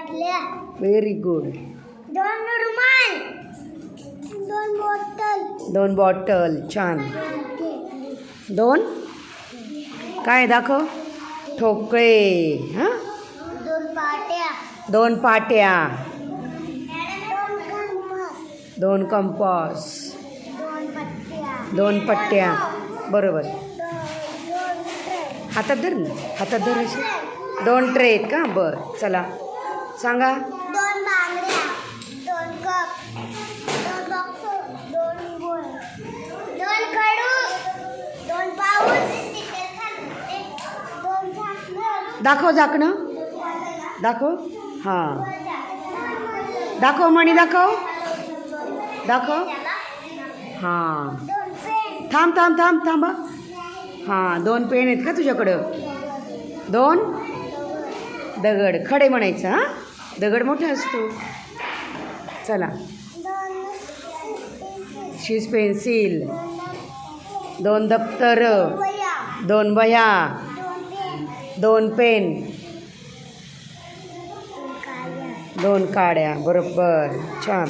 Very good दोन रुमाल. दोन बॉटल दोन बॉटल छान. दोन? काय दाखव? ठोकळे हां? दोन पाट्या. दोन पाट्या. दोन कंपास दोन पट्ट्या. बरोबर. हातात धर ना. हातात धर. असे दोन ट्रे आहेत का? बरं चला. सांगा. दोन बांगड्या दोन कप दोन बॉक्स दोन गोळ दोन कडू दोन पाऊस दोन झाकणं. दाखव झाकणं. दाखव. हां. दाखव मणी दाखव. दाखव. हां. थांब थांब थांब थांब. हं. हां दोन पेन आहेत का तुझ्याकडं? दोन? दगड खडे म्हणायचं हां? दगड मोठा असतो. चला. शीज पेन्सिल दोन दप्तर. दोन वया दोन पेन. दोन काड्या. बरोबर. छान.